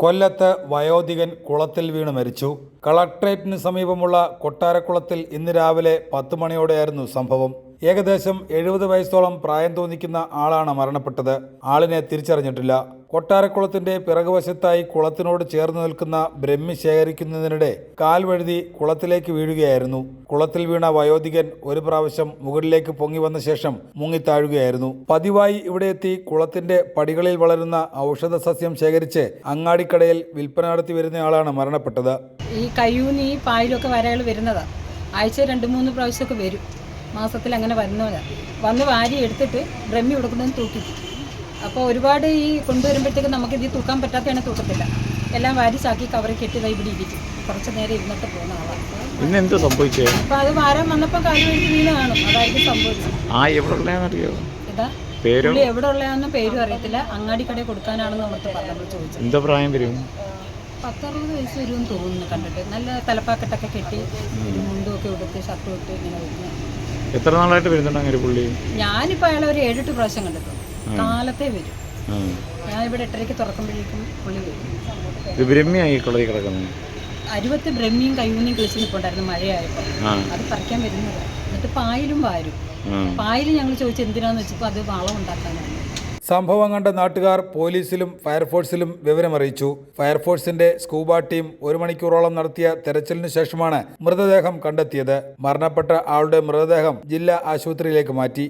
കൊല്ലത്ത് വയോധികൻ കുളത്തിൽ വീണ് മരിച്ചു. കളക്ട്രേറ്റിന് സമീപമുള്ള കൊട്ടാരക്കുളത്തിൽ ഇന്ന് രാവിലെ പത്ത് മണിയോടെയായിരുന്നു സംഭവം. ഏകദേശം എഴുപത് വയസ്സോളം പ്രായം തോന്നിക്കുന്ന ആളാണ് മരണപ്പെട്ടത്. ആളിനെ തിരിച്ചറിഞ്ഞിട്ടില്ല. കൊട്ടാരക്കുളത്തിന്റെ പിറകുവശത്തായി കുളത്തിനോട് ചേർന്ന് നിൽക്കുന്ന ബ്രഹ്മി ശേഖരിക്കുന്നതിനിടെ കാൽ വഴുതി കുളത്തിലേക്ക് വീഴുകയായിരുന്നു. കുളത്തിൽ വീണ വയോധികൻ ഒരു പ്രാവശ്യം മുകളിലേക്ക് പൊങ്ങി വന്ന ശേഷം മുങ്ങിത്താഴുകയായിരുന്നു. പതിവായി ഇവിടെ എത്തി കുളത്തിന്റെ പടികളിൽ വളരുന്ന ഔഷധ സസ്യം ശേഖരിച്ച് അങ്ങാടിക്കടയിൽ വിൽപ്പന നടത്തി വരുന്നയാളാണ് മരണപ്പെട്ടത്. ഈ കയ്യൂന്ന് ഈ പായലൊക്കെ വരകൾ വരുന്നതാ. ആഴ്ച രണ്ട് മൂന്ന് പ്രാവശ്യമൊക്കെ വരും. മാസത്തിൽ അങ്ങനെ വരുന്നവരാണ് വന്ന് വാരി എടുത്തിട്ട് ബ്രഹ്മി കൊടുക്കുന്നതിന് തൂക്കി. അപ്പോൾ ഒരുപാട് ഈ കൊണ്ടുവരുമ്പോഴത്തേക്ക് നമുക്ക് ഇത് തൂക്കാൻ പറ്റാത്തതാണ് തൂക്കത്തില്ല. എല്ലാം വാരിസാക്കി കവറിൽ കെട്ടി ഇവിടെ ഇരിക്കും. കുറച്ച് നേരം ഇരുന്നിട്ട് പോകുന്ന ആളാണ്. അപ്പൊ എന്ത് സംഭവിച്ചേ? അപ്പോൾ അത് വാരം വന്നപ്പോൾ കാൽ വഴിക്ക് വീണ് കാണും. അതായിരിക്കും സംഭവിച്ചത്. ആ എവിടെ ഉള്ളതെന്നറിയോ ഇതാ പേരോ? പുള്ളി എവിടെ ഉള്ളതാണെന്ന് പേരും അറിയത്തില്ല. അങ്ങാടി കടയിൽ കൊടുക്കാനാണെന്ന് നമ്മുടെ പറഞ്ഞു ചോദിച്ചത് എന്താ പ്രായം വരും? പത്തറുപത് വയസ്സ് വരും തോന്നുന്നു കണ്ടിട്ട്. നല്ല തലപ്പാക്കെട്ടൊക്കെ കെട്ടി ഒരു മുണ്ടുമൊക്കെ ഉടുത്ത് ഷർട്ടും ഇട്ട് ഇങ്ങനെ വരുന്നത് എത്ര നാളായിട്ട് വരുന്നുണ്ട് അങ്ങനെ പുള്ളി? ഞാനിപ്പോൾ അയാളെ ഒരു ഏഴെട്ട് പ്രാവശ്യം കണ്ടിട്ടുണ്ട്. കാലത്തെ വരും. ഞാൻ ഇവിടെ എട്ടരയ്ക്ക് തുറക്കുമ്പോഴേക്കും പുള്ളി വരും. ബ്രഹ്മിയായി കുളതി കിടക്കുന്നു അരുവത്ത് ബ്രഹ്മിയും കയ്യൂന്നിയും കിളിച്ച് നിൽപ്പുണ്ടായിരുന്നു മഴയായപ്പോൾ അത് പറിക്കാൻ വരുന്നത്. എന്നിട്ട് പായലും വാരും. പായൽ ഞങ്ങൾ ചോദിച്ചു എന്തിനാന്ന് വെച്ചപ്പോൾ അത് വളം ഉണ്ടാക്കാനാണ് സംഭവം കണ്ട നാട്ടുകാർ പോലീസിലും ഫയർഫോഴ്സിലും വിവരമറിയിച്ചു. ഫയർഫോഴ്സിന്റെ സ്കൂബ ടീം ഒരു മണിക്കൂറോളം നടത്തിയ തെരച്ചിലിനു ശേഷമാണ് മൃതദേഹം കണ്ടെത്തിയത്. മരണപ്പെട്ട ആളുടെ മൃതദേഹം ജില്ലാ ആശുപത്രിയിലേക്ക് മാറ്റി.